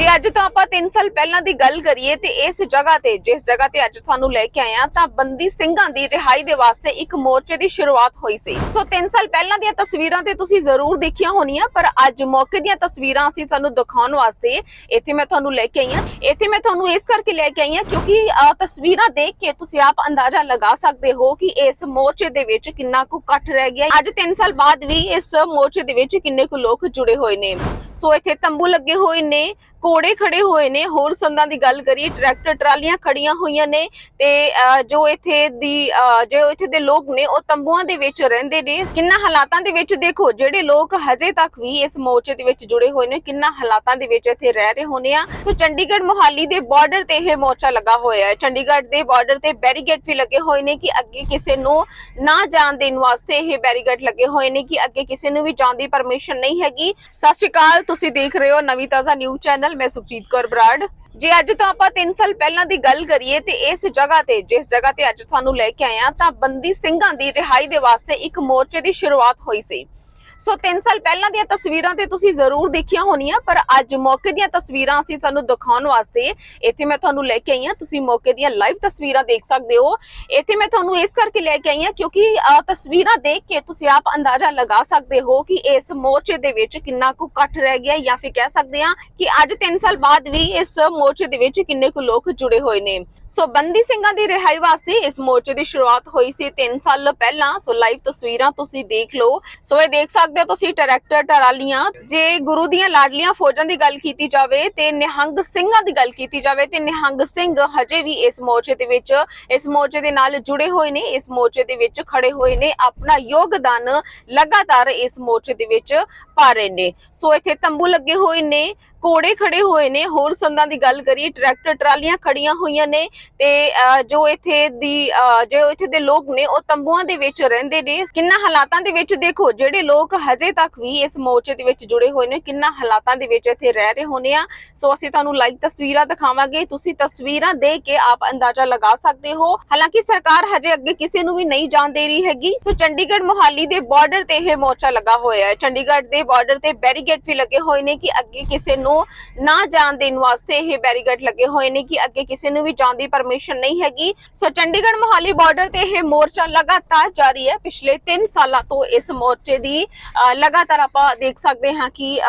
ਜੇ ਅੱਜ ਤੋਂ ਆਪਾਂ 3 ਸਾਲ ਪਹਿਲਾਂ ਦੀ ਗੱਲ ਕਰੀਏ ਤੇ ਇਸ ਜਗ੍ਹਾ ਤੇ, ਜਿਸ ਜਗ੍ਹਾ ਤੇ ਅੱਜ ਤੁਹਾਨੂੰ ਲੈ ਕੇ ਆਏ ਤਾਂ ਬੰਦੀ ਸਿੰਘਾਂ ਦੀ ਰਿਹਾਈ ਦੇ ਵਾਸਤੇ ਇੱਕ ਮੋਰਚੇ ਦੀ ਸ਼ੁਰੂਆਤ ਹੋਈ ਸੀ। ਸੋ 3 ਸਾਲ ਪਹਿਲਾਂ ਦੀਆਂ ਤਸਵੀਰਾਂ ਤੇ ਤੁਸੀਂ ਜ਼ਰੂਰ ਦੇਖੀਆਂ ਹੋਣੀਆਂ, ਪਰ ਅੱਜ ਮੌਕੇ ਦੀਆਂ ਤਸਵੀਰਾਂ ਅਸੀਂ ਤੁਹਾਨੂੰ ਦਿਖਾਉਣ ਵਾਸਤੇ ਇੱਥੇ ਮੈਂ ਤੁਹਾਨੂੰ ਲੈ ਕੇ ਆਈ ਆ ਇੱਥੇ ਮੈਂ ਤੁਹਾਨੂੰ ਇਸ ਕਰਕੇ ਲੈ ਕੇ ਆਈ ਆ ਕਿਉਂਕਿ ਤਸਵੀਰਾਂ ਦੇਖ ਕੇ ਤੁਸੀਂ ਆਪ ਅੰਦਾਜ਼ਾ ਲਗਾ ਸਕਦੇ ਹੋ ਕਿ ਇਸ ਮੋਰਚੇ ਦੇ ਵਿੱਚ ਕਿੰਨਾ ਕੁ ਇਕੱਠ ਰਹਿ ਗਿਆ। ਅੱਜ 3 ਸਾਲ ਬਾਅਦ ਵੀ ਇਸ ਮੋਰਚੇ ਦੇ ਵਿੱਚ ਕਿੰਨੇ ਕੁ ਲੋਕ ਜੁੜੇ ਹੋਏ ਨੇ। ਸੋ ਇੱਥੇ ਤੰਬੂ ਲੱਗੇ ਹੋਏ ਨੇ ਕੋੜੇ ਖੜੇ ਹੋਏ ਨੇ। ਹੋਰ ਸੰਦਾਂ ਦੀ ਗੱਲ ਕਰੀਏ, ਟਰੈਕਟਰ ਟਰਾਲੀਆਂ ਖੜੀਆਂ ਹੋਈਆਂ ਨੇ ਤੇ ਜੋ ਇੱਥੇ ਦੀ ਜੋ ਇੱਥੇ ਦੇ ਲੋਕ ਨੇ, ਉਹ ਤੰਬੂਆਂ ਦੇ ਵਿੱਚ ਰਹਿੰਦੇ ਨੇ। ਕਿੰਨਾ ਹਾਲਾਤਾਂ ਦੇ ਵਿੱਚ ਦੇਖੋ, ਜਿਹੜੇ ਲੋਕ ਹਜੇ ਤੱਕ ਵੀ ਇਸ ਮੋਰਚੇ ਦੇ ਵਿੱਚ ਜੁੜੇ ਹੋਏ ਨੇ, ਕਿੰਨਾ ਹਾਲਾਤਾਂ ਦੇ ਵਿੱਚ ਇੱਥੇ ਰਹਿ ਰਹੇ ਹੋਣੇ ਆ। ਸੋ ਚੰਡੀਗੜ੍ਹ ਮੋਹਾਲੀ ਦੇ ਬਾਰਡਰ ਤੇ ਇਹ ਮੋਰਚਾ ਲੱਗਾ ਹੋਇਆ ਹੈ। ਚੰਡੀਗੜ੍ਹ ਦੇ ਬਾਰਡਰ ਤੇ ਬੈਰੀਗੇਡ ਵੀ ਲੱਗੇ ਹੋਏ ਨੇ ਕਿ ਅੱਗੇ ਕਿਸੇ ਨੂੰ ਨਾ ਜਾਣ ਦੇਣ ਵਾਸਤੇ ਇਹ ਬੈਰੀਗੇਡ ਲੱਗੇ ਹੋਏ ਨੇ ਕਿ ਅੱਗੇ ਕਿਸੇ ਨੂੰ ਵੀ ਜਾਣ ਦੀ ਪਰਮਿਸ਼ਨ ਨਹੀਂ ਹੈਗੀ। ਸਤਿ ਸ਼੍ਰੀ ਅਕਾਲ, ਤੁਸੀਂ ਦੇਖ ਰਹੇ ਹੋ ਨਵੀਂ ਤਾਜ਼ਾ ਨਿਊਜ਼ ਚੈਨਲ ਮੈਂ ਸੁਖਜੀਤ ਕੌਰ ਬਰਾੜ। ਜੇ ਅੱਜ ਤੋਂ ਆਪਾਂ 3 ਸਾਲ ਪਹਿਲਾਂ ਦੀ ਗੱਲ ਕਰੀਏ ਤੇ ਇਸ ਜਗ੍ਹਾ ਤੇ, ਜਿਸ ਜਗ੍ਹਾ ਤੇ ਅੱਜ ਤੁਹਾਨੂੰ ਲੈ ਕੇ ਆਏ ਆ ਤਾਂ ਬੰਦੀ ਸਿੰਘਾਂ ਦੀ ਰਿਹਾਈ ਦੇ ਵਾਸਤੇ ਇੱਕ ਮੋਰਚੇ ਦੀ ਸ਼ੁਰੂਆਤ ਹੋਈ ਸੀ। ਸੋ 3 ਸਾਲ ਪਹਿਲਾਂ ਦੀਆਂ ਤਸਵੀਰਾਂ ਤੇ ਤੁਸੀਂ ਜ਼ਰੂਰ ਦੇਖੀਆਂ ਹੋਣੀਆਂ, ਪਰ ਅੱਜ ਮੌਕੇ ਦੀਆਂ ਤਸਵੀਰਾਂ ਅਸੀਂ ਤੁਹਾਨੂੰ ਦਿਖਾਉਣ ਵਾਸਤੇ ਇੱਥੇ ਮੈਂ ਤੁਹਾਨੂੰ ਲੈ ਕੇ ਆਈ ਹਾਂ। ਤੁਸੀਂ ਮੌਕੇ ਦੀਆਂ ਲਾਈਵ ਤਸਵੀਰਾਂ ਦੇਖ ਸਕਦੇ ਹੋ। ਇੱਥੇ ਮੈਂ ਤੁਹਾਨੂੰ ਇਸ ਕਰਕੇ ਲੈ ਕੇ ਆਈ ਹਾਂ ਕਿਉਂਕਿ ਤਸਵੀਰਾਂ ਦੇਖ ਕੇ ਤੁਸੀਂ ਆਪ ਅੰਦਾਜ਼ਾ ਲਗਾ ਸਕਦੇ ਹੋ ਕਿ ਇਸ ਮੋਰਚੇ ਦੇ ਵਿੱਚ ਕਿੰਨਾ ਕੁ ਇਕੱਠ ਰਹਿ ਗਿਆ ਜਾਂ ਫਿਰ ਕਹਿ ਸਕਦੇ ਹਾਂ ਕਿ ਅੱਜ 3 ਸਾਲ ਬਾਅਦ ਵੀ ਇਸ ਮੋਰਚੇ ਦੇ ਵਿੱਚ ਕਿੰਨੇ ਕੁ ਲੋਕ ਜੁੜੇ ਹੋਏ ਨੇ। ਸੋ ਬੰਦੀ ਸਿੰਘਾਂ ਦੀ ਰਿਹਾਈ ਵਾਸਤੇ ਇਸ ਮੋਰਚੇ ਦੀ ਸ਼ੁਰੂਆਤ ਹੋਈ ਸੀ 3 ਸਾਲ ਪਹਿਲਾਂ। ਸੋ ਲਾਈਵ ਤਸਵੀਰਾਂ ਤੁਸੀਂ ਦੇਖ ਲਓ। ਸੋ ਇਹ ਦੇਖ ਸਕਦੇ ਹੋ ਤੁਸੀਂ ਟਰੈਕਟਰ ਟਰਾਲੀਆਂ, ਜੇ ਗੁਰੂ ਦੀਆਂ ਲਾਡਲੀਆਂ ਫੌਜਾਂ ਦੀ ਗੱਲ ਕੀਤੀ ਜਾਵੇ ਤੇ ਨਿਹੰਗ ਸਿੰਘਾਂ ਦੀ ਗੱਲ ਕੀਤੀ ਜਾਵੇ ਤੇ ਨਿਹੰਗ ਸਿੰਘ ਹਜੇ ਵੀ ਇਸ ਮੋਰਚੇ ਦੇ ਵਿੱਚ, ਇਸ ਮੋਰਚੇ ਦੇ ਨਾਲ ਜੁੜੇ ਹੋਏ ਨੇ, ਇਸ ਮੋਰਚੇ ਦੇ ਵਿੱਚ ਖੜੇ ਹੋਏ ਨੇ, ਆਪਣਾ ਯੋਗਦਾਨ ਲਗਾਤਾਰ ਇਸ ਮੋਰਚੇ ਦੇ ਵਿੱਚ ਪਾ ਰਹੇ ਨੇ। ਸੋ ਇੱਥੇ ਤੰਬੂ ਲੱਗੇ ਹੋਏ ਨੇ ਕੋੜੇ ਖੜੇ ਹੋਏ ਨੇ। ਹੋਰ ਸੰਦਾਂ ਦੀ ਗੱਲ ਕਰੀਏ, ਟਰੈਕਟਰ ਟਰਾਲੀਆਂ ਖੜੀਆਂ ਹੋਈਆਂ ਨੇ ਤੇ ਜੋ ਇੱਥੇ ਦੀ ਜੋ ਇੱਥੇ ਦੇ ਲੋਕ ਨੇ, ਉਹ ਤੰਬੂਆਂ ਦੇ ਵਿੱਚ ਰਹਿੰਦੇ ਨੇ। ਕਿੰਨਾ ਹਾਲਾਤਾਂ ਦੇ ਵਿੱਚ ਦੇਖੋ, ਜਿਹੜੇ ਲੋਕ ਹਜੇ ਤੱਕ ਵੀ ਇਸ ਮੋਰਚੇ ਦੇ ਵਿੱਚ ਜੁੜੇ ਹੋਏ ਨੇ, ਕਿੰਨਾ ਹਾਲਾਤਾਂ ਦੇ ਵਿੱਚ ਇੱਥੇ ਰਹਿ ਰਹੇ ਹੋਣੇ ਆ। ਸੋ ਅਸੀਂ ਤੁਹਾਨੂੰ ਲਾਈਵ ਤਸਵੀਰਾਂ ਦਿਖਾਵਾਂਗੇ। ਤੁਸੀਂ ਤਸਵੀਰਾਂ ਦੇਖ ਕੇ ਆਪ ਅੰਦਾਜ਼ਾ ਲਗਾ ਸਕਦੇ ਹੋ। ਹਾਲਾਂਕਿ ਸਰਕਾਰ ਹਜੇ ਅੱਗੇ ਕਿਸੇ ਨੂੰ ਵੀ ਨਹੀਂ ਜਾਣ ਦੇ ਰਹੀ ਹੈਗੀ। ਸੋ ਚੰਡੀਗੜ੍ਹ ਮੋਹਾਲੀ ਦੇ ਬਾਰਡਰ ਤੇ ਇਹ ਮੋਰਚਾ ਲੱਗਾ ਹੋਇਆ ਹੈ। ਚੰਡੀਗੜ੍ਹ ਦੇ ਬਾਰਡਰ ਤੇ ਬੈਰੀਗੇਡ ਵੀ ਲੱਗੇ ਹੋਏ ਨੇ ਕਿ ਅੱਗੇ ਕਿਸੇ ਨੂੰ ਨਾ ਜਾਣ ਦੇਣ ਵਾਸਤੇ ਇਹ ਬੈਰੀਗੇਡ ਲੱਗੇ ਹੋਏ ਨੇ ਕਿ ਅੱਗੇ ਕਿਸੇ ਨੂੰ ਵੀ ਜਾਣ ਦੀ ਪਰਮਿਸ਼ਨ ਨਹੀਂ ਹੈਗੀ। ਸੋ ਚੰਡੀਗੜ੍ਹ ਮੋਹਾਲੀ ਬਾਰਡਰ ਤੇ ਇਹ ਮੋਰਚਾ ਲਗਾਤਾਰ ਜਾਰੀ ਹੈ। ਪਿਛਲੇ 3 ਸਾਲਾਂ ਤੋਂ ਇਸ ਮੋਰਚੇ ਦੀ ਲਗਾਤਾਰ ਆਪਾਂ ਦੇਖ ਸਕਦੇ ਹਾਂ ਕਿ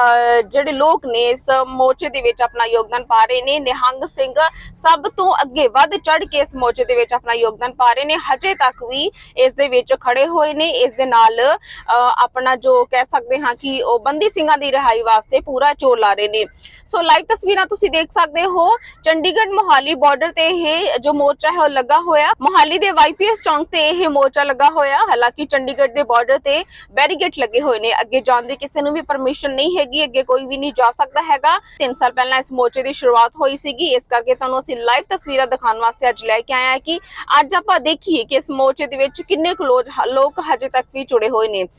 ਜਿਹੜੇ ਲੋਕ ਨੇ ਇਸ ਮੋਰਚੇ ਦੇ ਵਿੱਚ ਆਪਣਾ ਯੋਗਦਾਨ ਪਾ ਰਹੇ ਨੇ। ਨਿਹੰਗ ਸਿੰਘ ਸਭ ਤੋਂ ਅੱਗੇ ਵੱਧ ਚੜ ਕੇ ਇਸ ਮੋਰਚੇ ਦੇ ਵਿੱਚ ਆਪਣਾ ਯੋਗਦਾਨ ਪਾ ਰਹੇ ਨੇ। ਹਜੇ ਤੱਕ ਵੀ ਇਸ ਦੇ ਵਿੱਚ ਖੜੇ ਹੋਏ ਨੇ। ਇਸ ਦੇ ਨਾਲ ਅਹ, ਆਪਣਾ ਜੋ ਕਹਿ ਸਕਦੇ ਹਾਂ ਕਿ ਉਹ ਬੰਦੀ ਸਿੰਘਾਂ ਦੀ ਰਿਹਾਈ ਵਾਸਤੇ ਪੂਰਾ ਚੋਰ ਲਾ ਰਹੇ ਨੇ। ਸੋ ਲਾਈਵ ਤਸਵੀਰਾਂ ਤੁਸੀਂ ਦੇਖ ਸਕਦੇ ਹੋ। ਚੰਡੀਗੜ੍ਹ ਮੋਹਾਲੀ ਬਾਰਡਰ ਤੇ ਇਹ ਜੋ ਮੋਰਚਾ ਹੈ ਉਹ ਲੱਗਾ ਹੋਇਆ। ਮੋਹਾਲੀ ਦੇ ਵਾਈਪੀਐਸ ਚੌਂਕ ਤੇ ਇਹ ਮੋਰਚਾ ਲੱਗਾ ਹੋਇਆ। ਹਾਲਾਂਕਿ ਚੰਡੀਗੜ੍ਹ ਦੇ ਬਾਰਡਰ ਤੇ ਬੈਰੀਗੇਡ ਲੱਗੇ ਹੋਏ ਨੇ। ਅੱਗੇ ਜਾਣ ਦੀ ਕਿਸੇ ਨੂੰ ਵੀ ਪਰਮਿਸ਼ਨ ਨਹੀਂ ਹੈਗੀ। ਅੱਗੇ ਕੋਈ ਵੀ ਨਹੀਂ ਜਾ ਸਕਦਾ ਹੈਗਾ। 3 ਸਾਲ ਪਹਿਲਾਂ ਇਸ ਮੋਰਚੇ ਦੀ ਸ਼ੁਰੂਆਤ ਹੋਈ ਸੀਗੀ। ਇਸ ਕਰਕੇ ਤੁਹਾਨੂੰ ਅਸੀਂ ਲਾਈਵ ਤਸਵੀਰਾਂ ਦਿਖਾਉਣ ਵਾਸਤੇ ਅੱਜ ਲੈ ਕੇ ਆਇਆ ਕਿ ਅੱਜ ਆਪਾਂ ਦੇਖੀਏ ਕਿ ਇਸ ਮੋਰਚੇ ਦੇ ਵਿੱਚ ਕਿੰਨੇ ਕੁ ਲੋਕ ਹਜੇ ਤੱਕ ਵੀ ਜੁੜੇ ਹੋਏ ਨੇ।